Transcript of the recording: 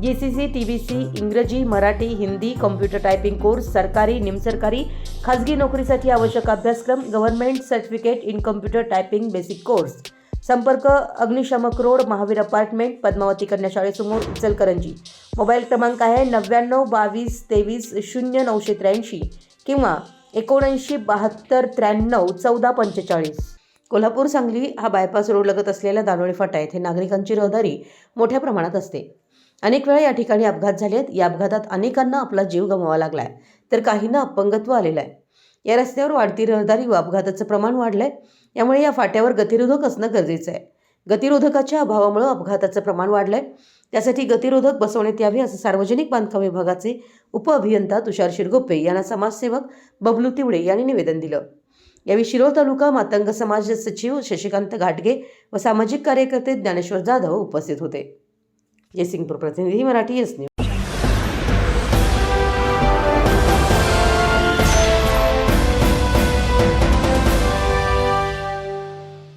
G C C T B C इंग्रजी Marathi Hindi computer typing course सरकारी निमसरकारी खाजगी नोकरीसाठी आवश्यक अभ्यासक्रम government certificate in computer typing basic course. संपर्क अग्निशमक रोड महावीर अपार्टमेंट पद्मावती कन्या शाळेसमोर इचलकरंजी मोबाईल क्रमांक आहे नव्याण्णव बावीस तेवीस शून्य नऊशे त्र्याऐंशी किंवा एकोणऐंशी बहात्तर त्र्याण्णव चौदा पंचेचाळीस. कोल्हापूर सांगली हा बायपास रोड लगत असलेल्या दानोळी फाटा येथे नागरिकांची रहदारी मोठ्या प्रमाणात असते. अनेक वेळा या ठिकाणी अपघात झाले आहेत या अपघातात अनेकांना आपला जीव गमवावा लागला आहे तर काहींना अपंगत्व आलेलं आहे या रस्त्यावर वाढती रहदारी व अपघाताचं प्रमाण वाढलं आहे यामुळे या फाट्यावर गतिरोधक असणं गरजेचं आहे. गतिरोधकाच्या अभावामुळे अपघाताचं प्रमाण वाढलं आहे त्यासाठी गतिरोधक बसवण्यात यावे असं सार्वजनिक बांधकाम विभागाचे उपअभियंता तुषार शिरगोप्पे यांना समाजसेवक बबलू तिवडे यांनी निवेदन दिलं. यावेळी शिरोळ तालुका मातंग समाज सचिव शशिकांत घाटगे व सामाजिक कार्यकर्ते ज्ञानेश्वर जाधव उपस्थित होते. जयसिंगपूर प्रतिनिधी मराठी एस न्यूज